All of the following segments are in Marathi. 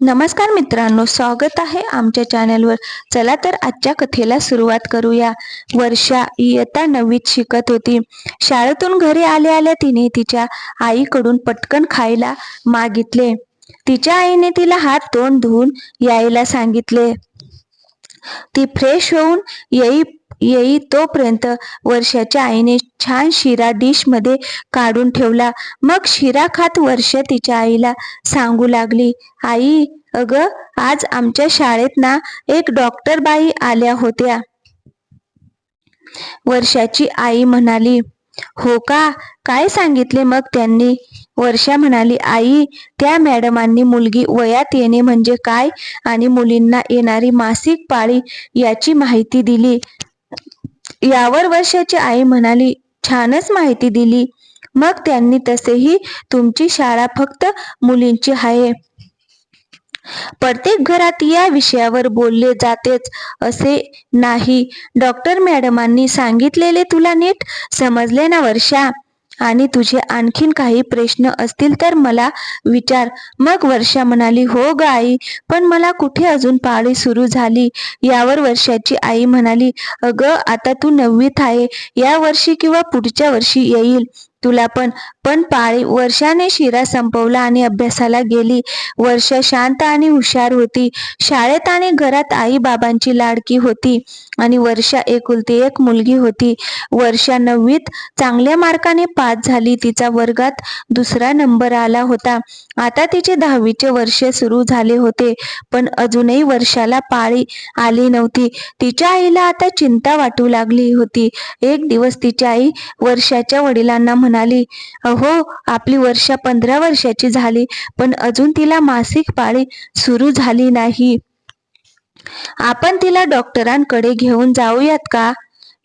नमस्कार मित्रांनो स्वागत आहे आमच्या चॅनलवर चला तर आजच्या कथेला सुरुवात करूया. वर्षा इयत्ता नववीत शिकत होती. शाळेतून घरी आल्या आल्या तिने तिच्या आईकडून पटकन खायला मागितले. तिच्या आईने तिला हात तोंड धुवून यायला सांगितले. ती फ्रेश होऊन येई येई तोपर्यंत वर्षाच्या आईने छान शिरा डिशमध्ये काढून ठेवला. मग शिरा खात वर्ष तिच्या आईला सांगू लागली आई अग आज आमच्या शाळेत ना एक डॉक्टर बाई आल्या होत्या. वर्षाची आई म्हणाली हो का? काय सांगितले मग त्यांनी? वर्षा म्हणाली आई त्या मॅडमांनी मुलगी वयात येणे म्हणजे काय? आणि मुलींना येणारी मासिक पाळी याची माहिती दिली. यावर वर्षाची आई म्हणाली छानच माहिती दिली. मग त्यांनी तसेही तुमची शाळा फक्त मुलींची आहे. प्रत्येक घरात या विषयावर बोलले जातेच असे नाही. डॉक्टर मॅडमांनी सांगितलेले तुला नीट समजले ना वर्षा? आणि तुझे आणखीन काही प्रश्न असतील तर मला विचार. मग वर्षा म्हणाली हो ग आई पण मला कुठे अजून पाळी सुरू झाली? यावर वर्षाची आई म्हणाली अगं आता तू नववीत आहे. या वर्षी किंवा पुढच्या वर्षी येईल. तुला पण. पण पाळी वर्षाने शिरा संपवला आणि अभ्यासाला गेली. वर्ष शांत आणि हुशार होती. शाळेत आणि घरात आई बाबांची लाडकी होती आणि वर्षा एकुलती एक मुलगी होती. वर्षा नववीत चांगल्या मार्काने पास झाली. तिचा वर्गात दुसरा नंबर आला होता. आता तिचे दहावीचे वर्ष सुरू झाले होते. पण अजूनही वर्षाला पाळी आली नव्हती. तिच्या आईला आता चिंता वाटू लागली होती. एक दिवस तिची आई वर्षाच्या वडिलांना म्हणाली अहो आपली वर्षा पंधरा वर्षाची झाली पण अजून तिला मासिक पाळी सुरू झाली नाही. आपण तिला डॉक्टरांकडे घेऊन जाऊयात का?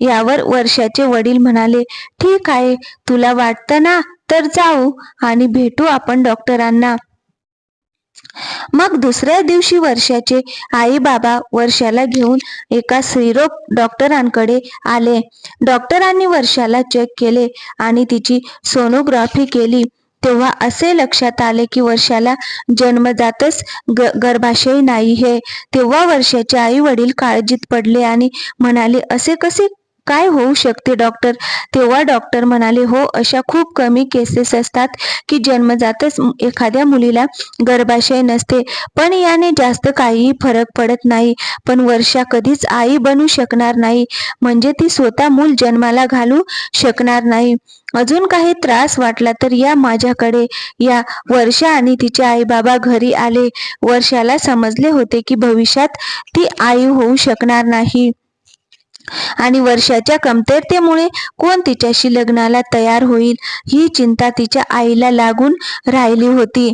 यावर वर्षाचे वडील म्हणाले ठीक आहे तुला वाटतं ना तर जाऊ आणि भेटू आपण डॉक्टरांना. मग दुसऱ्या दिवशी वर्षाचे आई बाबा वर्षाला घेऊन एका स्त्रीरोग डॉक्टरांकडे आले. डॉक्टरांनी वर्षाला चेक केले आणि तिची सोनोग्राफी केली. तेव्हा असे लक्षात आले की वर्षाला जन्मजातच ग गर्भाशय नाही हे. तेव्हा वर्षाचे आई वडील काळजीत पडले आणि म्हणाले असे कसे काय होऊ शकते डॉक्टर तेव्हा डॉक्टर म्हणाले हो अशा खूप कमी केसेस असतात की जन्मजातच एखाद्या मुलीला गर्भाशय नसते. पण याने जास्त काहीही फरक पडत नाही. पण वर्षा कधीच आई बनू शकणार नाही. म्हणजे ती स्वतः मूल जन्माला घालू शकणार नाही. अजून काही त्रास वाटला तर या माझ्याकडे. या वर्षा आणि तिचे आई बाबा घरी आले. वर्षाला समजले होते की भविष्यात ती आई होऊ शकणार नाही. आणि वर्षाच्या कमतरतेमुळे कोण तिच्याशी लग्नाला तयार होईल ही चिंता तिच्या आईला लागून राहिली होती.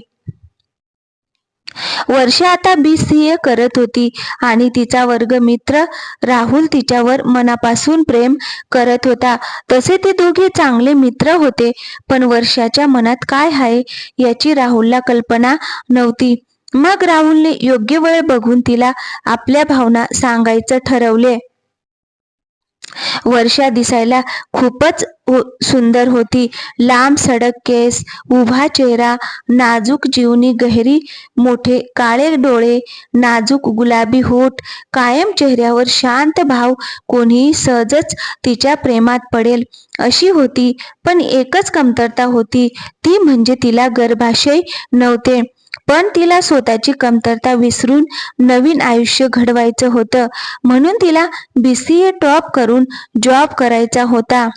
वर्षा आता बी सी ए करत होती आणि तिचा वर्ग मित्र राहुल तिच्यावर मनापासून प्रेम करत होता. तसे ते दोघे चांगले मित्र होते पण वर्षाच्या मनात काय आहे याची राहुलला कल्पना नव्हती. मग राहुलने योग्य वेळ बघून तिला आपल्या भावना सांगायचं ठरवले. वर्षा दिसायला खूपच सुंदर होती. लांब सडक केस उभा चेहरा नाजूक जीवनी गहरी मोठे काळे डोळे नाजूक गुलाबी होठ कायम चेहऱ्यावर शांत भाव कोणीही सहजच तिच्या प्रेमात पडेल. अशी होती पण एकच कमतरता होती ती म्हणजे तिला गर्भाशय नव्हते. पण तिला स्वतःची कमतरता विसरून नवीन आयुष्य घडवायचं होतं. म्हणून तिला बीसीए टॉप करून जॉब करायचा होता.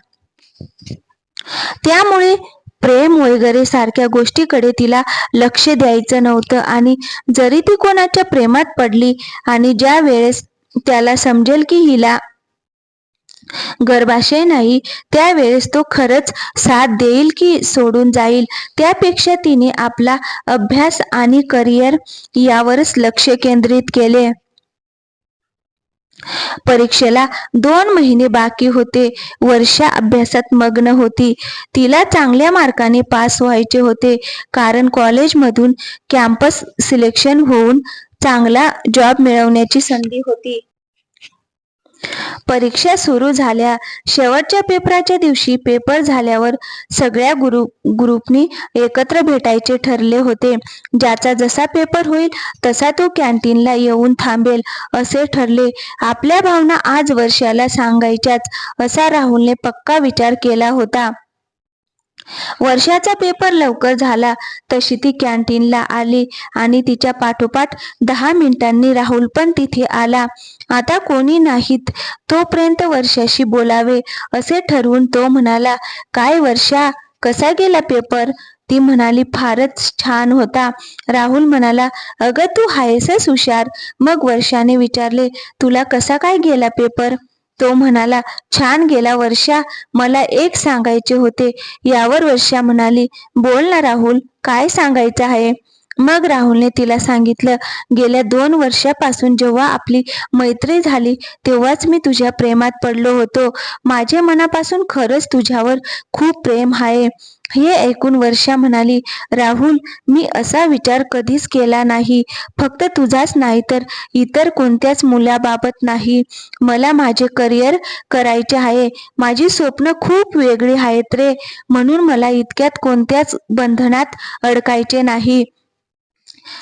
त्यामुळे प्रेम वगैरे सारख्या गोष्टीकडे तिला लक्ष द्यायचं नव्हतं आणि जरी ती कोणाच्या प्रेमात पडली आणि ज्या वेळेस त्याला समजेल की हिला गर्भाशय नाही त्यावेळेस तो खरंच साथ देईल की सोडून जाईल? त्यापेक्षा तिने आपला अभ्यास आणि करिअर यावरच लक्ष केंद्रित केले. परीक्षेला दोन महिने बाकी होते. वर्षा अभ्यासात मग्न होती. तिला चांगल्या मार्काने पास व्हायचे होते. कारण कॉलेजमधून कॅम्पस सिलेक्शन होऊन चांगला जॉब मिळवण्याची संधी होती. परीक्षा सुरू झाल्या. शेवटच्या पेपराच्या दिवशी पेपर झाल्यावर सगळ्या ग्रुप ग्रुपनी एकत्र भेटायचे ठरले होते. ज्याचा जसा पेपर होईल तसा तो कॅन्टीनला येऊन थांबेल असे ठरले. आपल्या भावना आज वर्षाला सांगायच्याच असा राहुलने पक्का विचार केला होता. वर्षाचा पेपर लवकर झाला तशी ती कॅन्टीनला आली आणि तिच्या पाठोपाठ दहा मिनिटांनी राहुल पण तिथे आला. आता कोणी नाहीत. तोपर्यंत वर्षाशी बोलावे असे ठरवून तो म्हणाला काय वर्षा कसा गेला पेपर? ती म्हणाली फारच छान होता. राहुल म्हणाला अगं तू हायसच हुशार. मग वर्षाने विचारले तुला कसा काय गेला पेपर? तो म्हणाला छान गेला वर्षा मला एक सांगायचे होते. यावर वर्षा म्हणाली बोल ना राहुल काय सांगायचं आहे? मग राहुलने तिला सांगितलं गेल्या दोन वर्षापासून जेव्हा आपली मैत्री झाली तेव्हाच मी तुझ्या प्रेमात पडलो होतो. माझे मनापासून खरंच तुझ्यावर खूप प्रेम आहे. हे ऐकून वर्षा म्हणाली राहुल मी असा विचार कधीच केला नाही. फक्त तुझाच नाही तर इतर कोणत्याच मुलाबाबत नाही. मला माझे करिअर करायचे आहे. माझी स्वप्न खूप वेगळी आहेत रे. म्हणून मला इतक्यात कोणत्याच बंधनात अडकायचे नाही.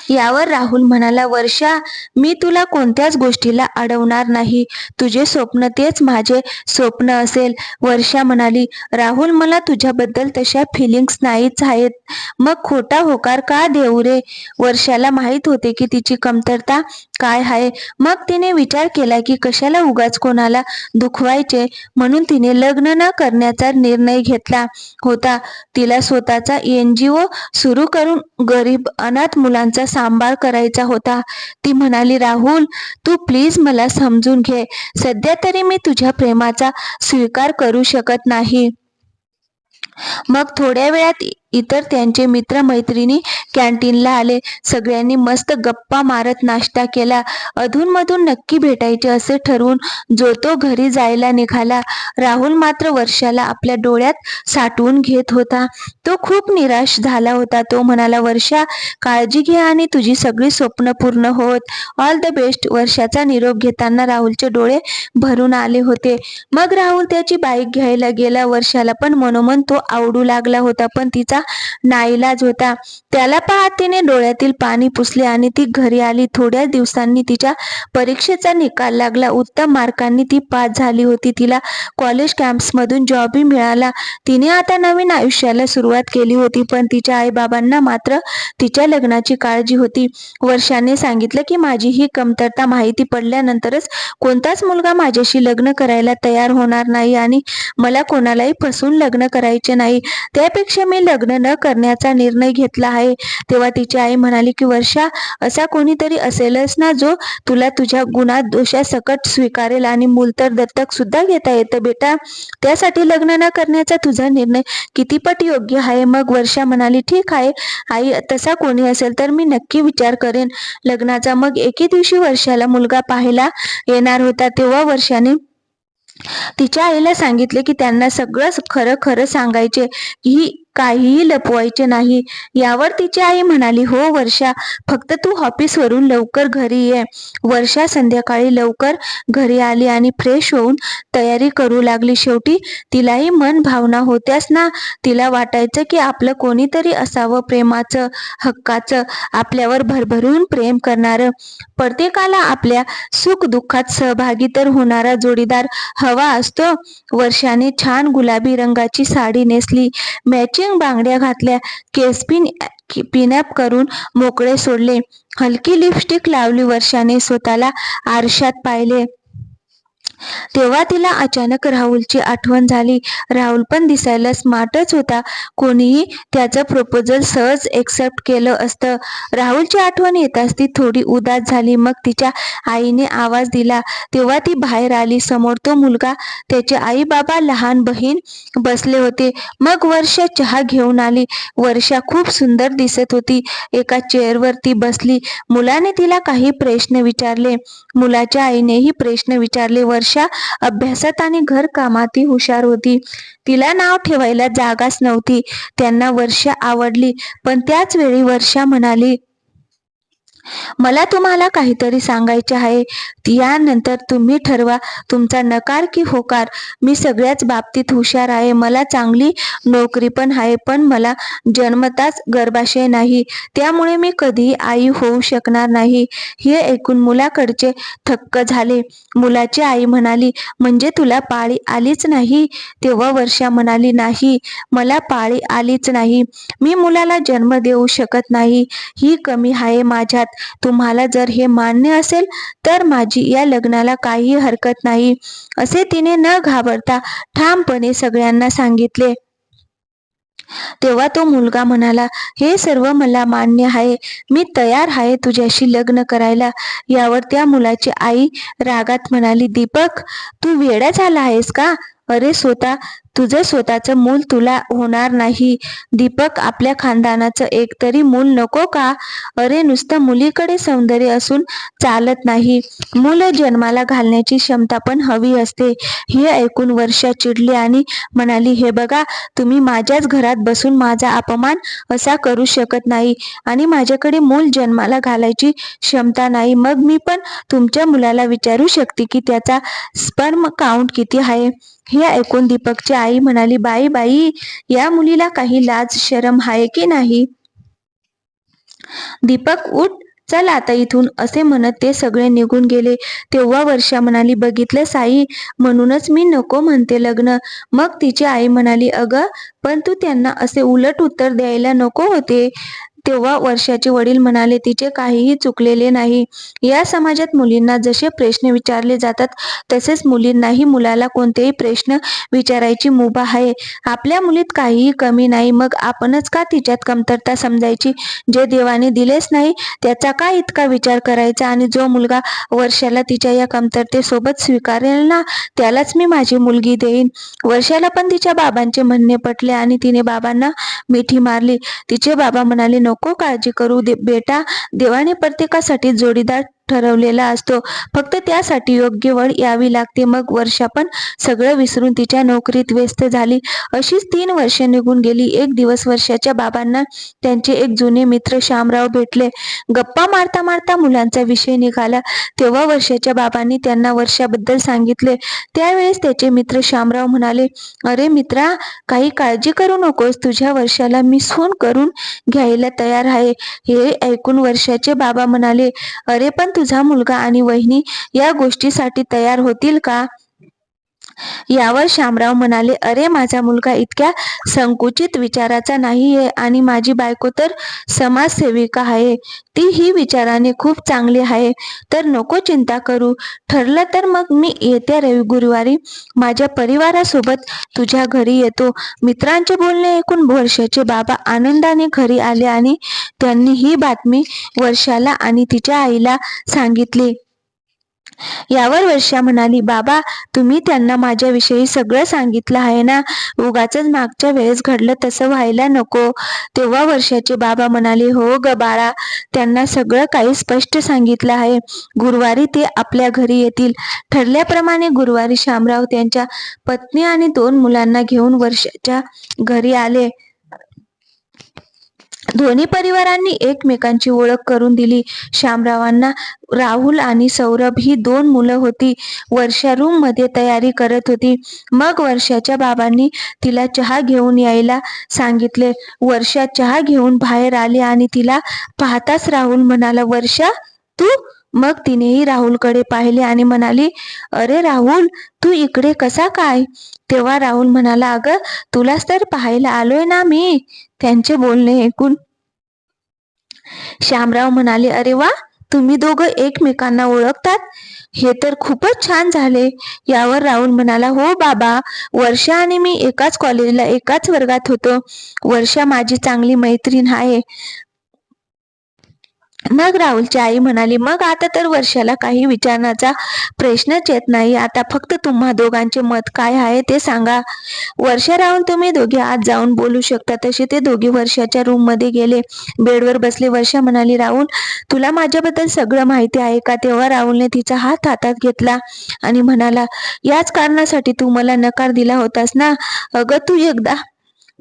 यावर राहुल म्हणाला वर्षा मी तुला कोणत्याच गोष्टीला अडवणार नाही. तुझे स्वप्न तेच माझे स्वप्न असेल. वर्षा म्हणाली राहुल मला तुझ्याबद्दल तशा फिलिंग्स नाहीच आहेत. मग खोटा होकार का देऊ रे? वर्षाला माहीत होते की तिची कमतरता काय आहे. मग तिने विचार केला की कशाला उगाच कोणाला दुखवायचे? म्हणून तिने लग्न न करण्याचा निर्णय घेतला होता. तिला स्वतःचा एन जी ओ सुरू करून गरीब अनाथ मुलांचा सांभाळ करायचा होता ती म्हणाली राहुल तू प्लीज मला समजून घे. सध्या तरी मी तुझ्या प्रेमाचा स्वीकार करू शकत नाही. मग थोड्या वेळात इतर त्यांचे मित्रमैत्रिणी कॅन्टीनला आले. सगळ्यांनी मस्त गप्पा मारत नाश्ता केला. अधूनमधून नक्की भेटायचे असे ठरवून जो तो घरी जायला निघाला. राहुल मात्र वर्षाला आपल्या डोळ्यात साठवून घेत होता. तो खूप निराश झाला होता. तो म्हणाला वर्षा काळजी घ्या आणि तुझी सगळी स्वप्न पूर्ण होत. ऑल द बेस्ट वर्षाचा निरोप घेताना राहुलचे डोळे भरून आले होते. मग राहुल त्याची बाईक घ्यायला गेला. वर्षाला पण मनोमन तो आवडू लागला होता पण तिचा नाईलाज होता. त्याला पाहत तिने डोळ्यातील पाणी पुसले आणि ती घरी आली. थोड्या दिवसांनी तिच्या परीक्षेचा निकाल लागला. उत्तम मार्कांनी ती पास झाली होती. तिला कॉलेज कॅम्प्समधून जॉबही मिळाला. तिने आता नवीन आयुष्याला सुरुवात केली होती पण तिच्या आईबाबांना मात्र तिच्या लग्नाची काळजी होती. वर्षाने सांगितलं की माझी ही कमतरता माहिती पडल्यानंतरच कोणताच मुलगा माझ्याशी लग्न करायला तयार होणार नाही आणि मला कोणालाही फसून लग्न करायचे नाही. त्यापेक्षा मी लग्न न करण्याचा निर्णय घेतला आहे. तेव्हा तिची आई म्हणाली की वर्षा असा कोणीतरी असेलच ना जो तुला तुझ्या गुणात दोषा सकट स्वीकारेल आणि मूलतर दत्तक सुद्धा घेता येतं. बेटा त्यासाठी लग्न न करण्याचा तुझा निर्णय कितीपट योग्य आहे. मग वर्षा म्हणाली ठीक आहे. आई तसा कोणी असेल तर मी नक्की विचार करेन. लग्नाचा मग एके दिवशी वर्षाला मुलगा पाहायला येणार होता. तेव्हा वर्षाने तिच्या आईला सांगितले की त्यांना सगळं खरं खरं सांगायचे की काहीही लपवायचे नाही. यावर तिची आई म्हणाली हो वर्षा फक्त तू ऑफिसवरून लवकर घरी ये. वर्षा संध्याकाळी लवकर घरी आली आणि फ्रेश होऊन तयारी करू लागली. शेवटी तिलाही मन भावना होत्याच ना. तिला वाटायचं की आपलं कोणीतरी असावं प्रेमाचं हक्काचं आपल्यावर भरभरून प्रेम करणारं. प्रत्येकाला आपल्या सुख दुःखात सहभागी तर होणारा जोडीदार हवा असतो. वर्षाने छान गुलाबी रंगाची साडी नेसली. मॅचिंग बांगड्या घातल्या. केसपिन पिनॅप करून मोकळे सोडले. हलकी लिपस्टिक लावली वर्षाने स्वतःला आरशात पाहिले. तेव्हा तिला अचानक राहुलची आठवण झाली. राहुल पण दिसायला स्मार्टच होता. कोणीही त्याचं प्रपोजल सहज एक्सेप्ट केलं असतं. राहुलची आठवण येताच ती थोडी उदास झाली. मग तिच्या आईने आवाज दिला. तेव्हा ती बाहेर आली. समोर तो मुलगा त्याचे आई बाबा लहान बहीण बसले होते. मग वर्षा चहा घेऊन आली. वर्षा खूप सुंदर दिसत होती. एका चेअरवरती बसली. मुलाने तिला काही प्रश्न विचारले. मुलाच्या आईनेही प्रश्न विचारले. वर्षा अभ्यासात आणि घरकामात ती हुशार होती. तिला नाव ठेवायला जागाच नव्हती. त्यांना वर्षा आवडली पण त्याच वेळी वर्षा म्हणाली मला तुम्हाला काहीतरी सांगायचे आहे. यानंतर तुम्ही ठरवा तुमचा नकार की होकार. मी सगळ्याच बाबतीत हुशार आहे. मला चांगली नोकरी पण आहे पण मला जन्मताच गर्भाशय नाही. त्यामुळे मी कधीही आई होऊ शकणार नाही. हे ऐकून मुलाकडचे थक्क झाले. मुलाची आई म्हणाली म्हणजे तुला पाळी आलीच नाही? तेव्हा वर्षा म्हणाली नाही मला पाळी आलीच नाही. मी मुलाला जन्म देऊ शकत नाही. ही कमी आहे माझ्यात. तुम्हाला जर हे मान्य असेल तर माझी या लग्नाला काही हरकत नाही असे तिने न घाबरता ठामपणे सगळ्यांना सांगितले. तेव्हा तो मुलगा म्हणाला हे सर्व मला मान्य आहे. मी तयार आहे तुझ्याशी लग्न करायला. यावर त्या मुलाची आई रागात म्हणाली दीपक तू वेडा झाला आहेस का? अरे स्वतः तुझं स्वतःचं मूल तुला होणार नाही. दीपक आपल्या खानदानाचं एकतरी मूल नको का? अरे नुसतं मुलीकडे सौंदर्य असून चालत नाही. मूल जन्माला घालण्याची क्षमता पण हवी असते. हे ऐकून वर्षा चिडली आणि म्हणाली हे बघा तुम्ही माझ्याच घरात बसून माझा अपमान असा करू शकत नाही आणि माझ्याकडे मूल जन्माला घालायची क्षमता नाही. मग मी पण तुमच्या मुलाला विचारू शकते की त्याचा स्पर्म काउंट किती आहे? हे ऐकून दीपकची आई म्हणाली बाई बाई या मुलीला काही लाज शरम आहे की नाही? दीपक उठ चल आता इथून. असे म्हणत ते सगळे निघून गेले. तेव्हा वर्षा म्हणाली बघितलं साई म्हणूनच मी नको म्हणते लग्न. मग तिची आई म्हणाली अगं पण तू त्यांना असे उलट उत्तर द्यायला नको होते. तेव्हा वर्षाचे वडील म्हणाले तिचे काहीही चुकलेले नाही. या समाजात मुलींना जसे प्रश्न विचारले जातात तसेच मुलींनाही मुलाला कोणतेही प्रश्न विचारायची मुभा आहे. आपल्या मुलीत काहीही कमी नाही. मग आपणच का तिच्यात कमतरता समजायची? जे देवाने दिलेच नाही त्याचा का इतका विचार करायचा? आणि जो मुलगा वर्षाला तिच्या या कमतरतेसोबत स्वीकारेल ना त्यालाच मी माझी मुलगी देईन. वर्षाला पण तिच्या बाबांचे म्हणणे पटले आणि तिने बाबांना मिठी मारली. तिचे बाबा म्हणाले नको काळजी करू दे. बेटा देवाने प्रत्येकासाठी जोडीदार ठरवलेला असतो. फक्त त्यासाठी योग्य वळ यावी लागते. मग वर्षा पण सगळं विसरून तिच्या नोकरीत व्यस्त झाली. अशीच तीन वर्ष निघून गेली. एक दिवस वर्षाच्या बाबांना त्यांचे एक जुने मित्र श्यामराव भेटले. गप्पा मारता मारता मुलांचा विषय निघाला. तेव्हा वर्षाच्या बाबांनी त्यांना वर्षाबद्दल सांगितले. त्यावेळेस त्याचे मित्र श्यामराव म्हणाले अरे मित्रा काही काळजी करू नकोस. तुझ्या वर्षाला मी सून करून घ्यायला तयार आहे. हे ऐकून वर्षाचे बाबा म्हणाले अरे पण तुझा मुलगा आणि वहिनी या गोष्टीसाठी तयार होतील का? यावर शामराव म्हणाले अरे माझा मुलगा इतक्या संकुचित विचाराचा नाहीये आणि माझी बायको तर समाजसेविका आहे. ती ही विचाराने खूप चांगली आहे. तर नको चिंता करू. ठरलं तर मग मी येत्या रवि गुरुवारी. माझ्या परिवारासोबत तुझ्या घरी येतो. मित्रांचे बोलणे ऐकून वर्षाचे बाबा आनंदाने घरी आले आणि त्यांनी ही बातमी वर्षाला आणि तिच्या आईला सांगितली. यावर वर्षा म्हणाली बाबा तुम्ही त्यांना माझ्याविषयी सगळं सांगितलं आहे ना? उगाच मागच्या वेळेस घडलं तसं व्हायला नको. तेव्हा वर्षाचे बाबा म्हणाले हो ग बाळा त्यांना सगळं काही स्पष्ट सांगितलं आहे. गुरुवारी ते आपल्या घरी येतील. ठरल्याप्रमाणे गुरुवारी शामराव त्यांच्या पत्नी आणि दोन मुलांना घेऊन वर्षाच्या घरी आले. दोन्ही परिवारांनी एकमेकांची ओळख करून दिली. श्यामरावांना राहुल आणि सौरभ ही दोन मुलं होती. वर्षा रूममध्ये तयारी करत होती. मग वर्षाच्या बाबांनी तिला चहा घेऊन यायला सांगितले. वर्षा चहा घेऊन बाहेर आली आणि तिला पाहताच राहुल म्हणाला वर्षा तू? मग तिनेही राहुलकडे पाहिले आणि म्हणाली अरे राहुल तू इकडे कसा काय? तेव्हा राहुल म्हणाला अगं तुलाच तर पाहायला आलोय ना मी. त्यांचे बोलणे ऐकून श्यामराव म्हणाले अरे वा तुम्ही दोघं एकमेकांना ओळखतात? हे तर खूपच छान झाले. यावर राहुल म्हणाला हो बाबा वर्षा आणि मी एकाच कॉलेजला एकाच वर्गात होतो. वर्षा माझी चांगली मैत्रीण आहे. मग राहुलची आई म्हणाली मग आता तर वर्षाला काही विचारण्याचा प्रश्नच येत नाही. आता फक्त तुम्हा दोघांचे मत काय आहे ते सांगा. वर्षा राहुल तुम्ही दोघे आज जाऊन बोलू शकता. तसे ते दोघे वर्षाच्या रूममध्ये गेले. बेडवर बसले. वर्षा म्हणाली राहुल तुला माझ्याबद्दल सगळं माहिती आहे का? तेव्हा राहुलने तिचा हात हातात घेतला आणि म्हणाला याच कारणासाठी तू मला नकार दिला होतास ना? अगं तू एकदा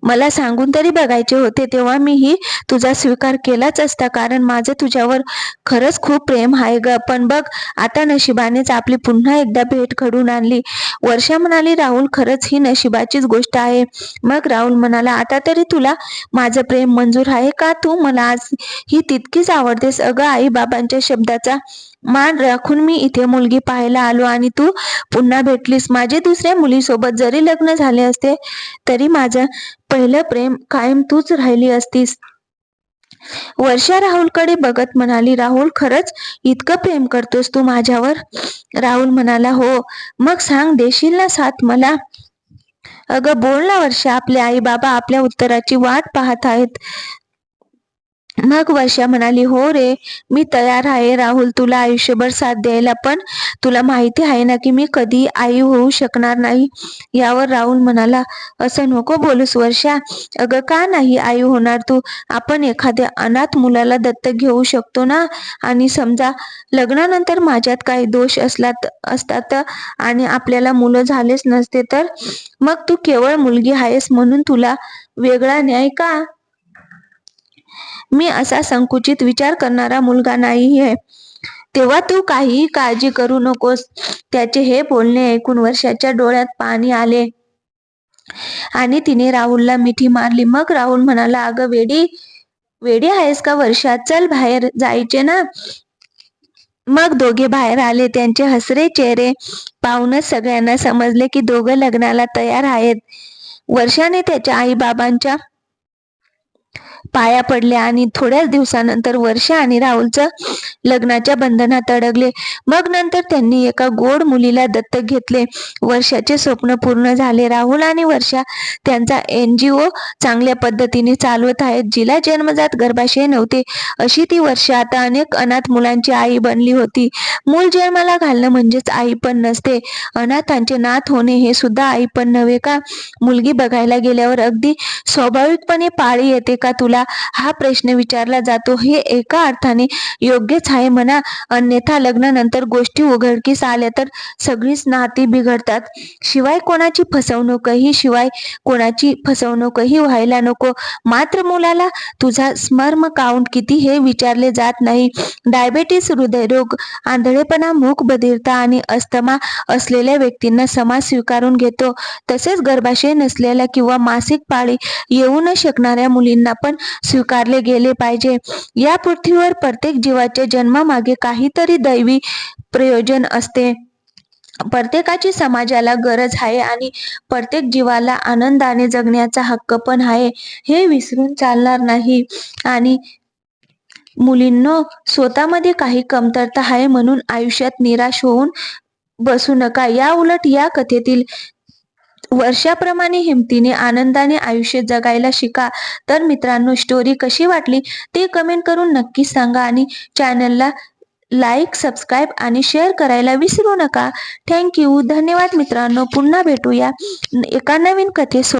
मला सांगून तरी बघायचे होते तेव्हा मीही तुझा स्वीकार केलाच असता. कारण माझं तुझ्यावर खरंच खूप प्रेम आहे ग. पण बघ आता नशिबानेच आपली पुन्हा एकदा भेट घडून आणली. वर्षा म्हणाली राहुल खरंच ही नशिबाचीच गोष्ट आहे. मग राहुल म्हणाला आता तरी तुला माझं प्रेम मंजूर आहे का तू? मला आज ही तितकीच आवडतेस. अगं आई बाबांच्या शब्दाचा मान राखून मी इथे मुलगी पाहायला आलो आणि तू पुन्हा भेटलीस. माझे दुसऱ्या मुलीसोबत जरी लग्न झाले असते तरी माझं पहिलं प्रेम कायम तूच राहिली असतीस. वर्षा राहुलकडे बघत म्हणाली राहुल खरंच इतकं प्रेम करतोस तू माझ्यावर? राहुल म्हणाला हो. मग सांग देशील ना साथ मला? अगं बोल ना वर्षा आपले आई बाबा आपल्या उत्तराची वाट पाहत आहेत. मग वर्षा म्हणाली हो रे मी तयार आहे राहुल तुला आयुष्यभर साथ द्यायला पण तुला माहिती आहे ना की मी कधी आई होऊ शकणार नाही? यावर राहुल म्हणाला असं नको बोलूस वर्षा. अगं का नाही आई होणार तू? आपण एखाद्या अनाथ मुलाला दत्तक घेऊ शकतो ना? आणि समजा लग्नानंतर माझ्यात काही दोष असलात असतात आणि आपल्याला मुलं झालेच नसते तर? मग तू केवळ मुलगी आहेस म्हणून तुला वेगळा न्याय का? मी असा संकुचित विचार करणारा मुलगा नाही आहे तेव्हा तू काहीही काळजी करू नकोस. त्याचे हे बोलणे ऐकून वर्षाच्या डोळ्यात पाणी आले. आणि तिने राहुलला मिठी मारली. मग राहुल म्हणाला अगं वेडी वेडी आहेस का वर्षा चल बाहेर जायचे ना. मग दोघे बाहेर आले. त्यांचे हसरे चेहरे पाहूनच सगळ्यांना समजले की दोघं लग्नाला तयार आहेत. वर्षाने त्याच्या आई बाबांच्या पाया पडल्या आणि थोड्याच दिवसानंतर वर्षा आणि राहुलचं लग्नाच्या बंधनात अडकले. मग नंतर त्यांनी एका गोड मुलीला दत्तक घेतले. वर्षाचे स्वप्न पूर्ण झाले. राहुल आणि वर्षा त्यांचा एन जी ओ चांगल्या पद्धतीने चालवत आहेत. जिला जन्मजात गर्भाशय नव्हते. अशी ती वर्षा आता अनेक अनाथ मुलांची आई बनली होती. मूल जन्माला घालणं म्हणजेच आई पण नसते. अनाथांचे नाथ होणे हे सुद्धा आई पण नव्हे का? मुलगी बघायला गेल्यावर अगदी स्वाभाविकपणे पाळी येते का तुला? हा प्रश्न विचारला जातो. हे एका अर्थाने योग्यच आहे म्हणा. अन्यथा लग्नानंतर गोष्टी उघडकीस आल्या तर सगळीच नाती बिघडतात. शिवाय कोणाची फसवणूकही शिवाय कोणाची फसवणूकही व्हायला नको. मात्र मुलाला तुझा स्मर्म काउंट किती हे विचारले जात नाही. डायबेटीस हृदयरोग आंधळेपणा मूक बधिरता आणि अस्थमा असलेल्या व्यक्तींना समाज स्वीकारून घेतो. तसेच गर्भाशय नसलेल्या किंवा मासिक पाळी येऊ न शकणाऱ्या मुलींना पण स्वीकारले गेले पाहिजे. या पृथ्वीवर प्रत्येक जीवाच्या जन्मामागे काहीतरी दैवी प्रयोजन असते. प्रत्येकाची समाजाला गरज आहे आणि प्रत्येक जीवाला आनंदाने जगण्याचा हक्क पण आहे. हे विसरून चालणार नाही. आणि मुलींनो स्वतःमध्ये काही कमतरता आहे म्हणून आयुष्यात निराश होऊन बसू नका. या उलट या कथेतील वर्षाप्रमाणे हिमतीने आनंदाने आयुष्य जगायला शिका. तर मित्रांनो स्टोरी कशी वाटली ते कमेंट करून नक्की सांगा आणि चॅनलला लाईक सबस्क्राईब आणि शेअर करायला विसरू नका. थँक्यू धन्यवाद मित्रांनो. पुन्हा भेटूया एका नवीन कथेसो